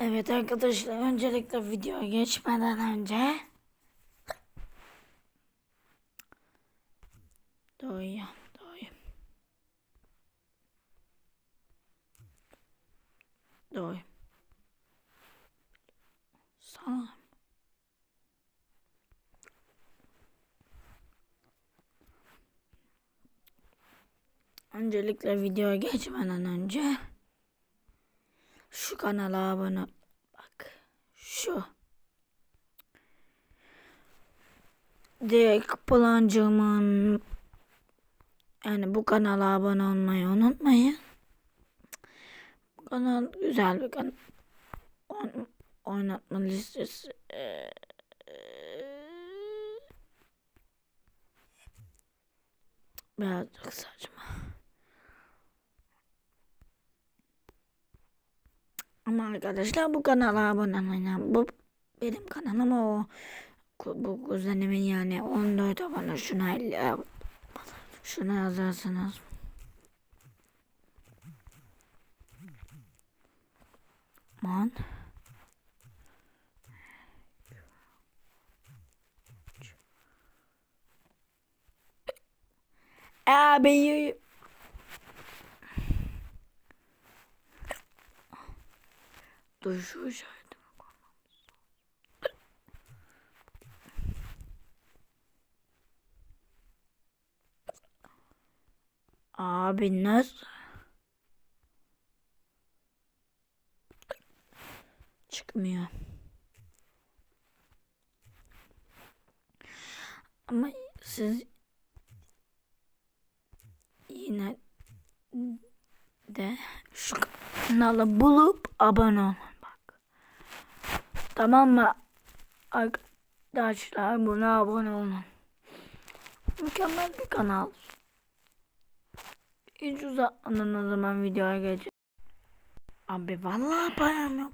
Evet arkadaşlar öncelikle videoya geçmeden önce Doğuya doğuya. Doğuya. Sana Öncelikle videoya geçmeden önce şu kanala abone bak şu direkt plancımın yani bu kanala abone olmayı unutmayın. Bu kanal güzel bir kanal. Oyn- oynatma listesi. Ee, birazcık saçma. Ama arkadaşlar bu kanala abone olmayın. Bu benim kanalım o bu kuzenimin yani 14 abone şuna 50 şuna yazarsınız. Man. Abi Dur şu işaretimi Abi nasıl? Çıkmıyor. Ama siz yine de şu kanalı bulup abone olun. Tamam mı? Arkadaşlar buna abone olun. Mükemmel bir kanal. Hiç uzatmadan o zaman videoya geçelim. Abi vallahi param yok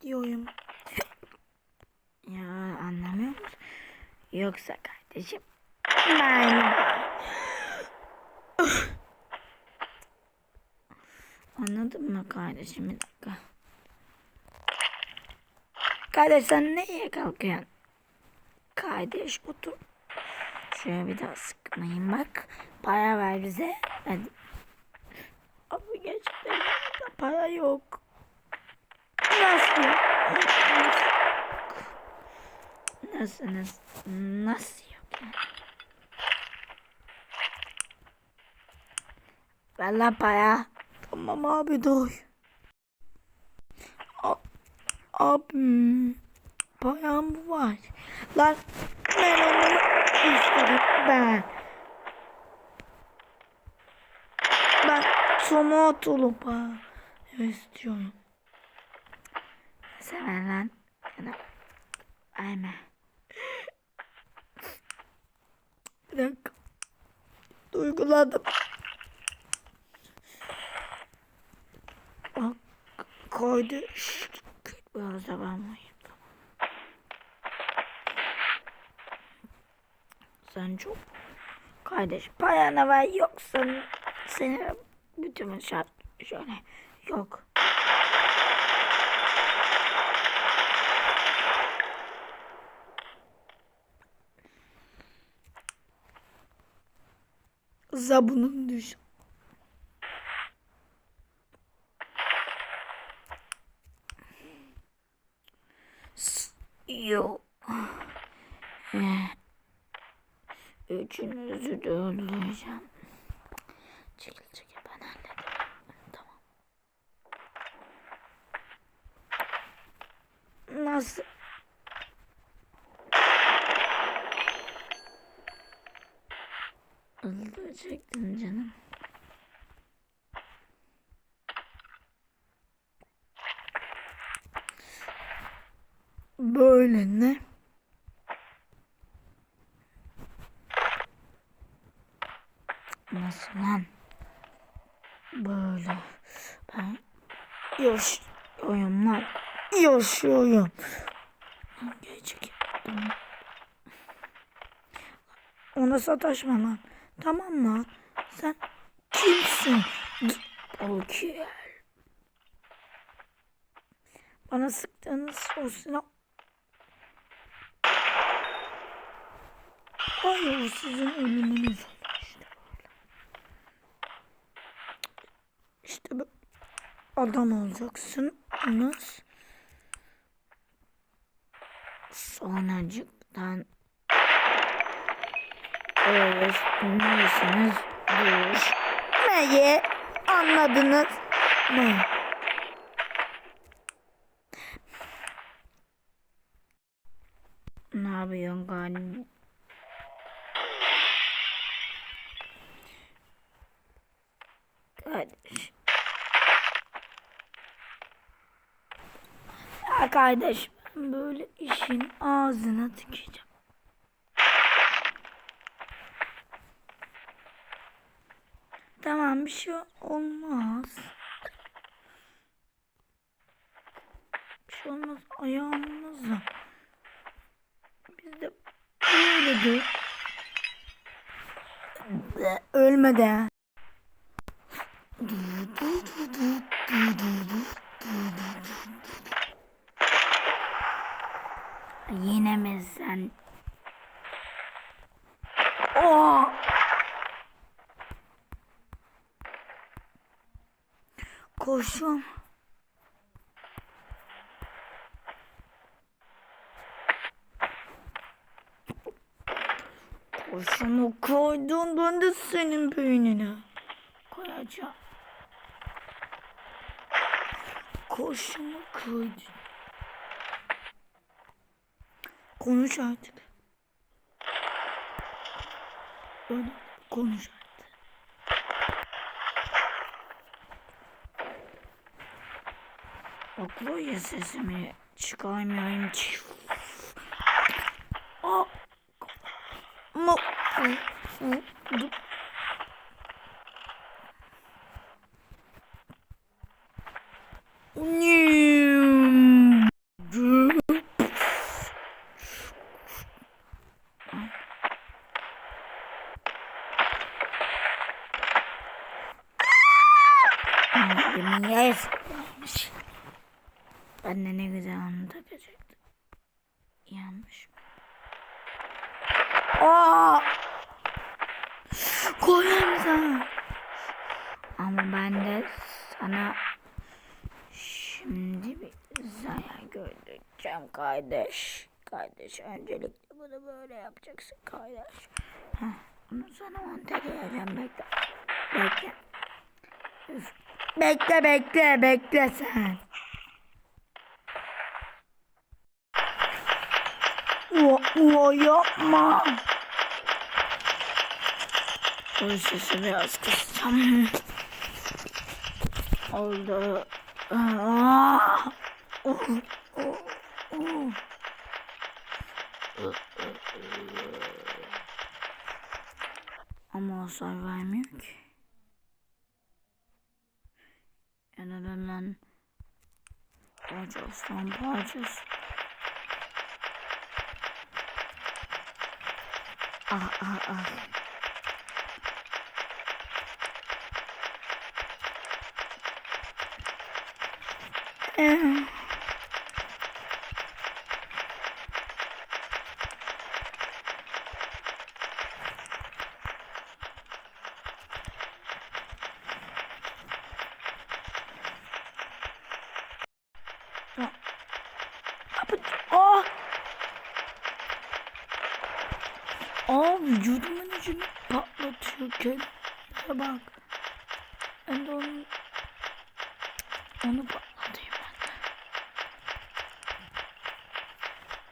diyorum. ya anlamıyor musun? Yoksa kardeşim ben Anladın mı kardeşim bir dakika. Kardeş sen neye kalkıyorsun? Kardeş otur. Şöyle bir daha sıkmayın bak. Para ver bize. Hadi. Abi gerçekten para yok. Nasıl? Nasıl nasıl? Nasıl yok? lan para. Tamam abi dur. Abim. Param var. Lan ben onu istedim ben. Ben tomatolu para istiyorum. Sever lan. Aynen. Bir dakika. Duygulandım. Bak koydu. Şşt, Biraz da ben. Tamam. Sen çok kardeş payana ver yoksa seni bütün şart şöyle yok. Zabunun düş. Eh. Üçünüzü de öldüreceğim. Çekil çekil ben hallederim. Tamam. Nasıl? Öldürecektin canım. Böyle ne? Nasıl lan? Böyle. Ben yaşıyorum lan. Yaşıyorum. Geçik. Ona sataşma lan. Tamam mı? Sen kimsin? O ki. Bana sıktığınız o silah. Hayır o sizin ölümünüz işte böyle. İşte bu. Adam olacaksınız. Sonracıktan öğretmenisiniz düşmeyi anladınız mı? Ne yapıyorsun galiba? Kardeş. Ya kardeş ben böyle işin ağzına tıkayacağım. Tamam bir şey olmaz. Bir şey olmaz ayağımızla. Biz de böyle de ölme de. Yine mi sen? Oo! Koşun. Koşunu koydun ben de senin beynine koyacağım. Koşunu koydun. Konuş artık. Öyle konuş artık. Blokluje sesimi çıkaramıyorum. O mu Ne? Kardeş. Kardeş öncelikle bunu böyle yapacaksın kardeş. Heh, bunu sana monte edeceğim bekle. Bekle. Bekle bekle bekle sen. O, o yapma. O sesi biraz kısacağım. Oldu. Aa! Oh, oh, Uh. Ama hasar vermiyor ki. Yani hemen parçası tam parçası. Ah ah ah. Yeah. Aa vücudumun ucunu patlatıyor kendine bak. Ben de onu onu patlatayım ben de.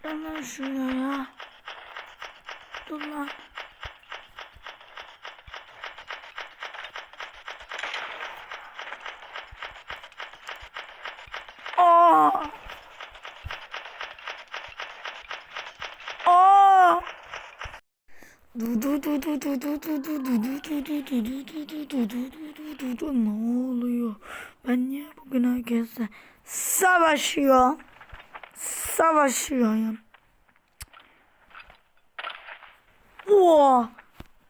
Dur lan şuraya. Dur lan. Ne oluyor? Ben niye bugün herkesle savaşıyor? Savaşıyorum. Oo!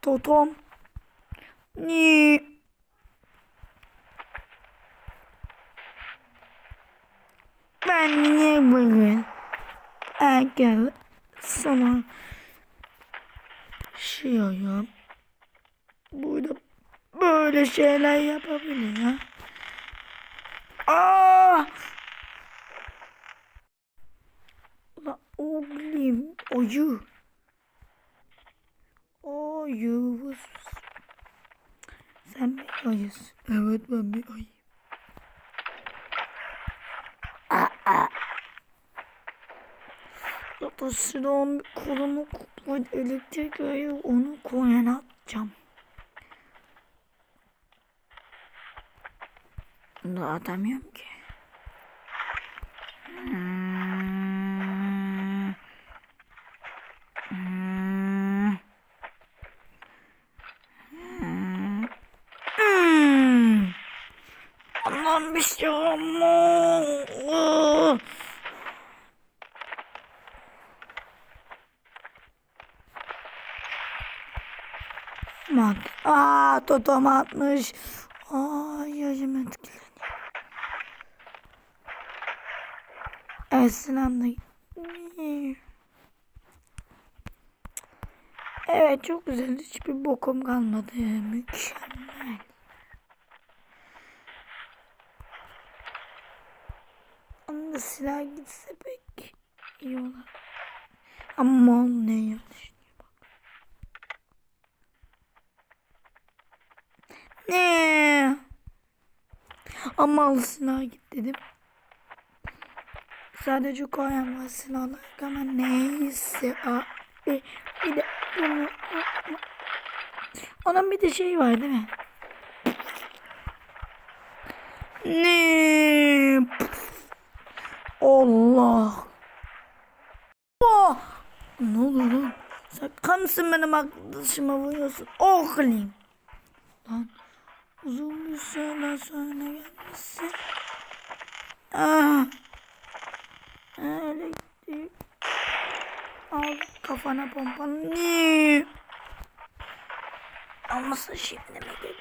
Totom. Ni. Ben niye bugün erken sana şiyorum. Burada böyle şeyler yapabiliyor. Aa! La oğlum oyu. Oyu. Sen bir ayısın. Evet ben bir ayıyım. Bir kolunu kopmadı. Elektrik veriyor. Onu koyana atacağım. Bunu atamıyorum ki. Hmm. Hmm. Hmm. Hmm. Allah'ım bir şey olmaz. Aa totom atmış. Aa yaşım etkileniyor. Evet Sinan da Evet çok güzel. Hiçbir bokum kalmadı. Mükemmel. Ama silah gitse pek iyi olur. Ama ne yanlış. Ne? Ama silah git dedim. Sadece koyan var silahlar ama neyse abi bir de bunu onun bir de şey var değil mi? Ne? Allah. Oh! Ne olur lan? Sen kamsın benim arkadaşıma vuruyorsun. Oğlum. Lan uzun bir süre sonra gelmişsin. Ah. Elektrik. Al kafana pompalı. Ne? Almasın şimdi mi geliyorsun?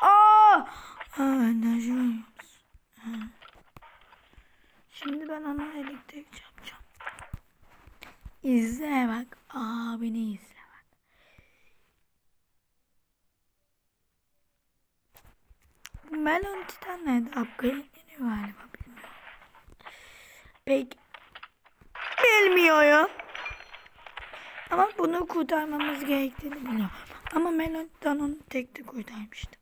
Aa! Ha, enerji. Şimdi ben ona elektrik yapacağım. İzle bak. Abini izle Melon Titan nerede? Upgrade'leniyor galiba bilmiyorum. Pek bilmiyorum. Ama bunu kurtarmamız gerektiğini biliyorum. Ama Melon Titan onu tek de kurtarmıştı.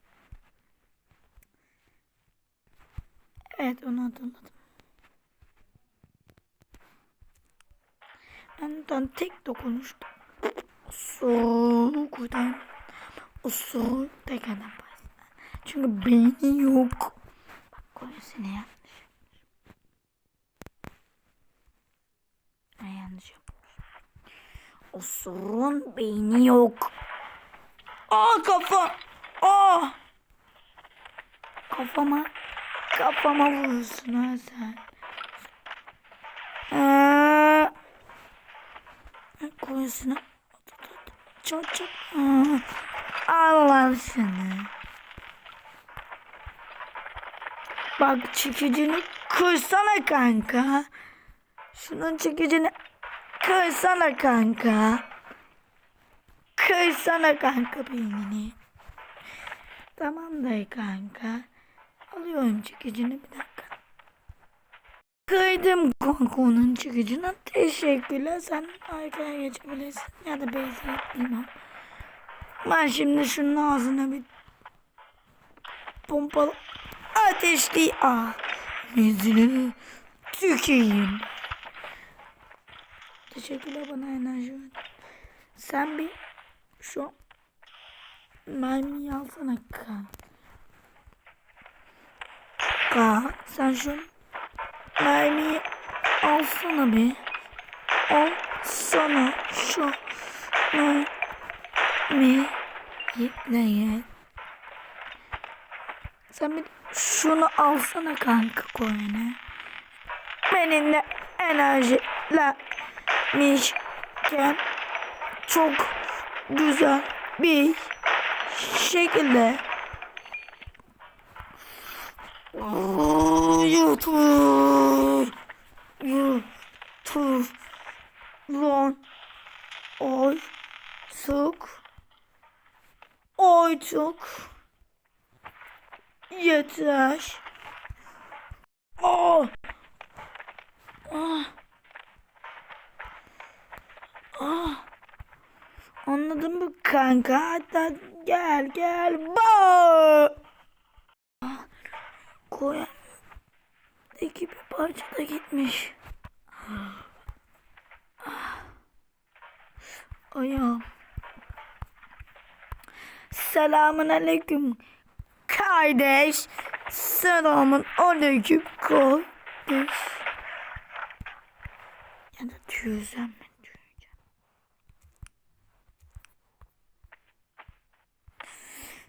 Evet onu hatırladım. Ben tek dokunuştum. Soğuk kurtardım. Soğuk tek adam başlar. Çünkü beyni yok. Bak yanlış. Ay yanlış yapmış. O sorun beyni yok. Aa kafa. Aa. Kafama. Kafama vurursun ha sen. Aa. Koyusunu. Çok çok. Aa. Allah seni. Bak çekicini kırsana kanka. Şunun çekicini kırsana kanka. Kırsana kanka beynini. Tamam da kanka. Alıyorum çekicini bir dakika. Kıydım kanka onun çekicini. Teşekkürler. Sen arkaya geçebilirsin. Ya da beyze bilmem. Ben şimdi şunun ağzına bir pompalı ateşli ah yüzünü tükeyim. Teşekkürler bana enerji verdin. Sen bir şu mermiyi alsana kan. Ka sen şu mermiyi alsana bir. Al sana şu mermiyi ne Sen bir şunu alsana kanka koyuna. Benimle enerjilenmişken çok güzel bir şekilde YouTube Tuz. Lan. Oy. Sık. Oy çok. Yeter. Oh. Ah. Ah. Anladın mı kanka? Hatta gel gel. Ba. Ah. Koyan. İki bir parça da gitmiş. Ah. Ayağım. Selamun aleyküm kardeş. Selamun aleyküm kardeş. Ya da tüyüzem mi tüyeceğim.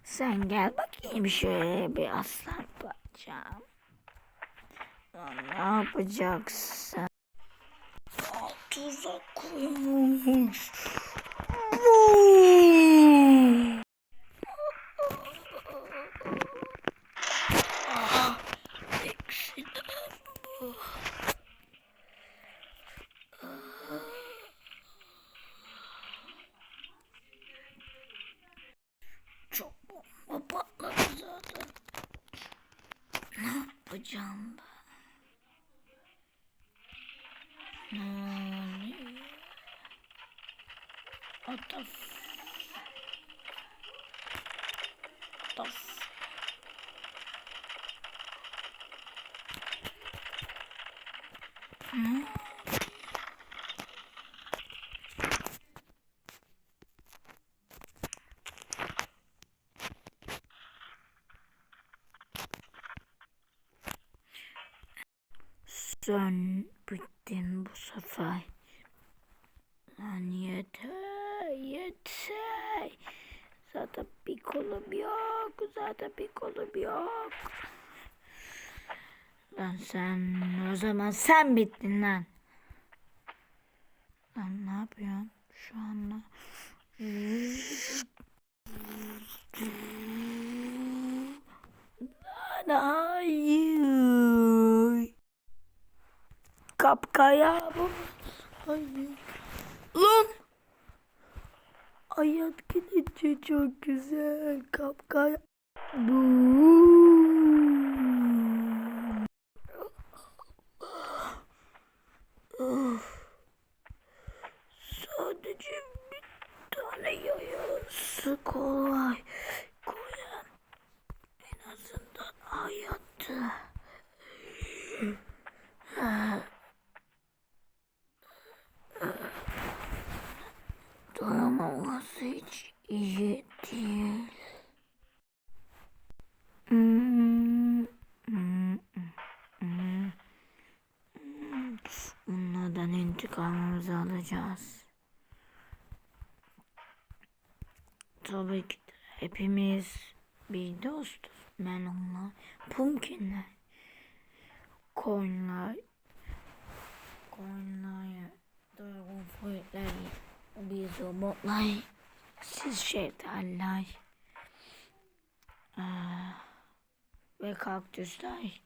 Sen gel bakayım şöyle bir aslan. Lan ne yapacaksın? Aa, Tuzak koymuş. jump. Sen bittin bu sefer. Lan yeter, yeter. Zaten bir kolum yok, zaten bir kolum yok. Lan sen, o zaman sen bittin lan. Lan ne yapıyorsun şu anda? Lan hayır. Kapkaya bu. Hayır. Lan. Hayat gidince çok güzel. Kapkaya. Bu. Doyamaması hiç iyi değil. Hmm, hmm, hmm, hmm. Onlardan intikamımızı alacağız. Tabii ki de hepimiz bir dostuz. Ben onlar, pumpkinler, koyunlar, koyunlar, dragon fruitler, biz robotlar, siz şeftaliler eee, ve kaktüsler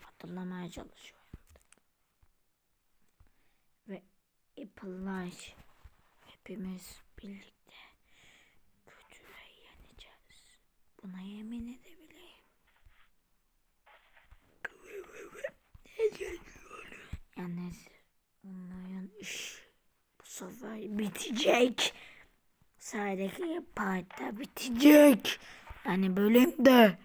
hatırlamaya çalışıyorum. Ve apple'lar hepimiz birlikte kötüleri yeneceğiz. Buna yemin edebilirim. Yalnız onların iş sefer bitecek. Sıradaki partta bitecek. Yani bölümde.